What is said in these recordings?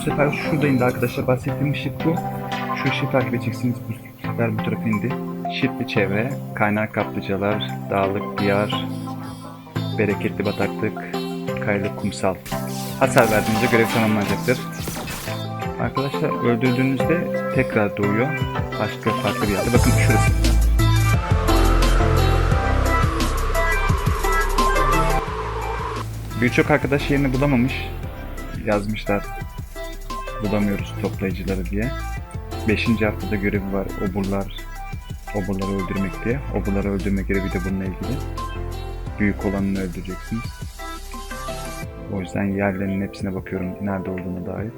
Bu sefer şurada indi arkadaşlar. Bahsettiğim ışık bu. Şu ışığı takip edeceksiniz. Bu sefer bu tarafa indi. Şitli çevre, kaynar kaplıcalar, dağlık diyar, bereketli bataklık, kayalık kumsal. Hasar verdiğinizde görev tamamlanacaktır. Arkadaşlar öldürdüğünüzde tekrar doğuyor. Başka farklı bir yerde. Bakın şurası. Birçok arkadaş yerini bulamamış. Yazmışlar. Bulamıyoruz toplayıcıları diye. Beşinci haftada görevi var. Oburlar, oburları öldürmek diye. Oburları öldürme görevi de bununla ilgili. Büyük olanını öldüreceksiniz. O yüzden yerlerinin hepsine bakıyorum nerede olduğuna dair.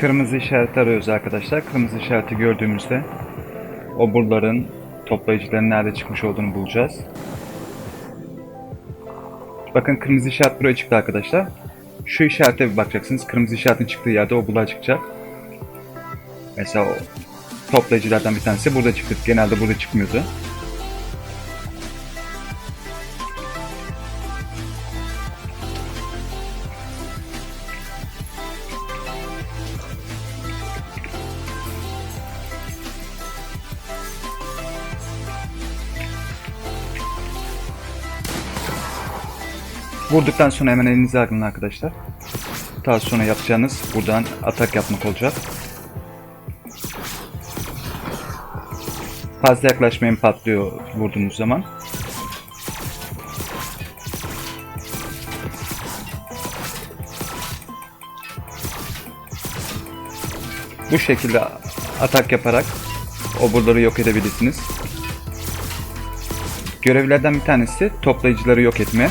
Kırmızı işareti arıyoruz arkadaşlar. Kırmızı işareti gördüğümüzde oburların, toplayıcıların nerede çıkmış olduğunu bulacağız. Bakın kırmızı işaret buraya çıktı arkadaşlar. Şu işarete bir bakacaksınız. Kırmızı işaretin çıktığı yerde oburlar çıkacak. Mesela o toplayıcılardan bir tanesi burada çıktı. Genelde burada çıkmıyordu. Vurduktan sonra hemen elinize alın arkadaşlar. Daha sonra yapacağınız buradan atak yapmak olacak. Fazla yaklaşmayın patlıyor vurduğunuz zaman. Bu şekilde atak yaparak oburları yok edebilirsiniz. Görevlerden bir tanesi toplayıcıları yok etme.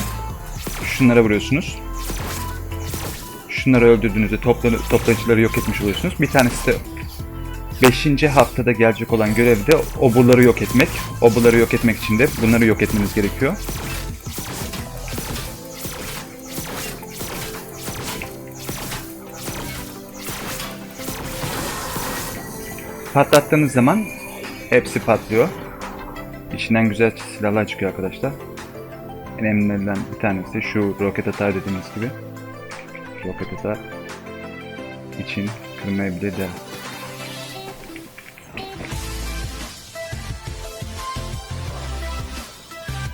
Şunlara vuruyorsunuz. Şunları öldürdüğünüzde topla, toplayıcıları yok etmiş oluyorsunuz. Bir tanesi de 5. haftada gelecek olan görevde oburları yok etmek. Oburları yok etmek için de bunları yok etmeniz gerekiyor. Patlattığınız zaman hepsi patlıyor. İçinden güzel silahlar çıkıyor arkadaşlar. En önemlilerinden bir tanesi şu roket atar dediğimiz gibi. Roket atar için kırmayabilir de.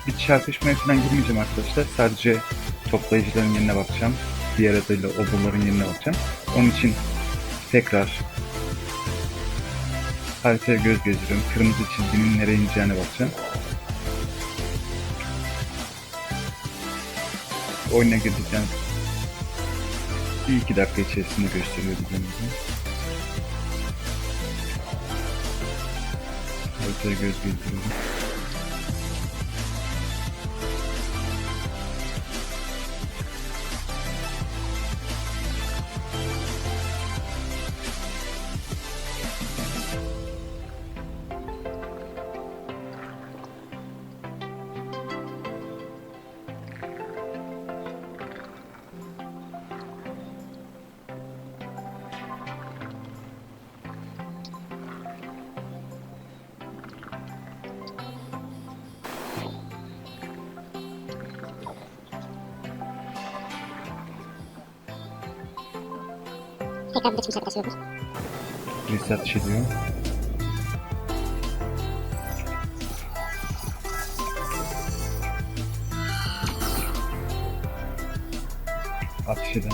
Bir çarpışmaya falan girmeyeceğim arkadaşlar. Sadece toplayıcıların yerine bakacağım. Diğer adıyla oburların yerine bakacağım. Onun için tekrar haritaya göz gezdiriyorum. Kırmızı çizginin nereye ineceğine bakacağım. Oyuna girdikten bir iki dakika içerisinde gösteriyor bize. Haritaya göz gezdiriyorum. Tekrar bir geçmiş arkadaşlar olur. Birisi ateş ediyor. Ateş eden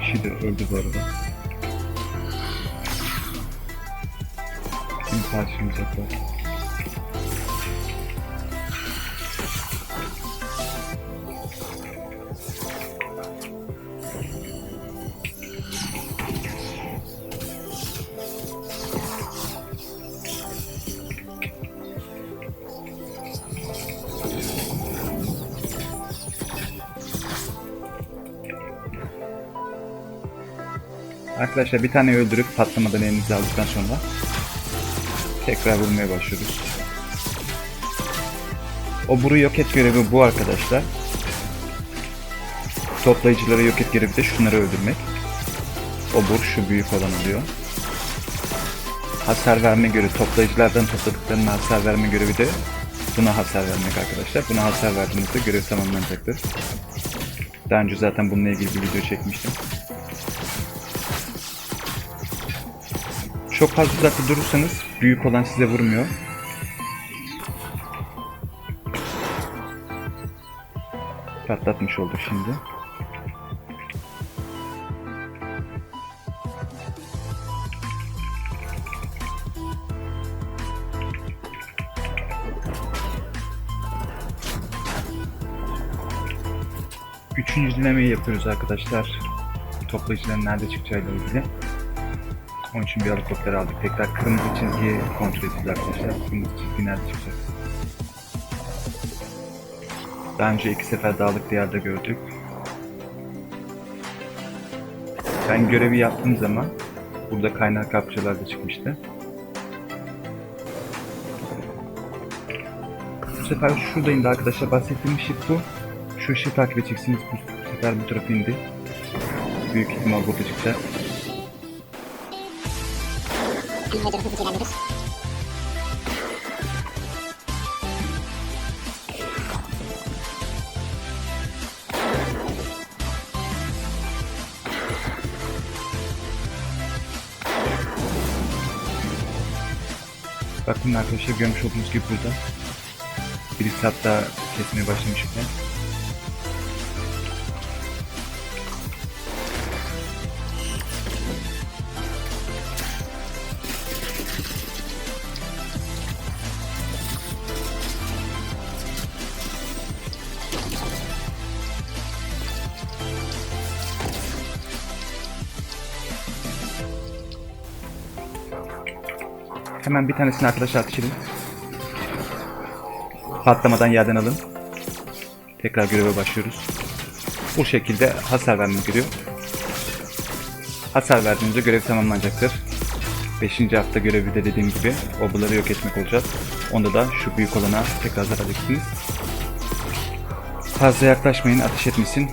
kişi de öldü bu arada. Şimdi karşılayacaklar. Arkadaşlar bir tane öldürüp patlamadan elinize aldıktan sonra tekrar vurmaya başlıyoruz. O buru yok et görevi bu arkadaşlar. Toplayıcıları yok et görevi de şunları öldürmek. O bur şu büyük olan oluyor. Hasar verme görevi toplayıcılardan topladıklarına hasar verme görevi de buna hasar vermek arkadaşlar. Buna hasar verdiğinizde görev tamamlanacaktır. Daha önce zaten bununla ilgili bir video çekmiştim. Çok fazla uzakta durursanız büyük olan size vurmuyor. Patlatmış olduk şimdi. Üçüncü dilemeyi yapıyoruz arkadaşlar. Toplayıcıların nerede çıkacağıyla ilgili. Onun için bir helikopter aldık. Tekrar kırmızı çizgiyi kontrol ettik arkadaşlar. Kırmızı çizgi nerede çıkacak? Daha önce iki sefer dağlık diyarda gördük. Ben görevi yaptığım zaman burada kaynak kapçalar da çıkmıştı. Bu sefer şurada indi arkadaşlar. Bahsettiğim ışık bu. Şu ışığı takip edeceksiniz. Bu sefer bu tarafa indi. Büyük ihtimal burada çıkacak. Hemen hızlı hızlı ilerliyoruz. Bakın arkadaşlar görmüş olduğunuz gibi burada. Birisi hatta kesmeye başlamış bile. Hemen bir tanesini arkadaşlar ateş edin. Patlamadan yerden alın. Tekrar göreve başlıyoruz. Bu şekilde hasar vermeniz gerekiyor. Hasar verdiğinizde görev tamamlanacaktır. 5. hafta görevi de dediğim gibi obaları yok etmek olacak. Onda da şu büyük olana tekrar zarar edeceksiniz. Fazla yaklaşmayın, ateş etmesin.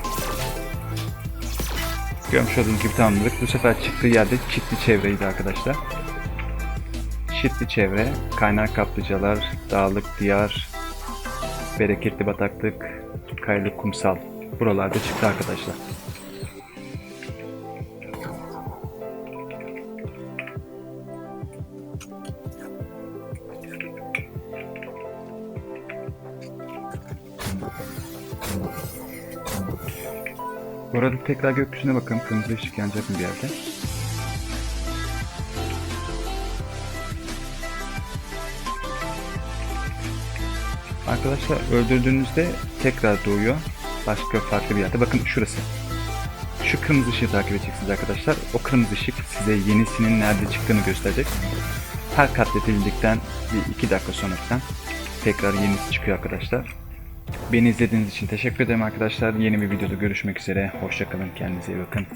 Görmüş olduğunuz gibi tamamladık. Bu sefer çıktığı yerde çiftli çevreydi arkadaşlar. Çiftli çevre, kaynar kaplıcalar, dağlık diyar, bereketli bataklık, kayalık kumsal. Buralarda çıktı arkadaşlar. Bu arada tekrar gökyüzüne bakın. Kırmızı ışık yanacak mı bir yerde? Arkadaşlar öldürdüğünüzde tekrar doğuyor. Başka farklı bir yerde. Bakın şurası. Şu kırmızı ışığı takip edeceksiniz arkadaşlar. O kırmızı ışık size yenisinin nerede çıktığını gösterecek. Her katledildikten bir iki dakika sonra tekrar yenisi çıkıyor arkadaşlar. Beni izlediğiniz için teşekkür ederim arkadaşlar. Yeni bir videoda görüşmek üzere. Hoşçakalın. Kendinize iyi bakın.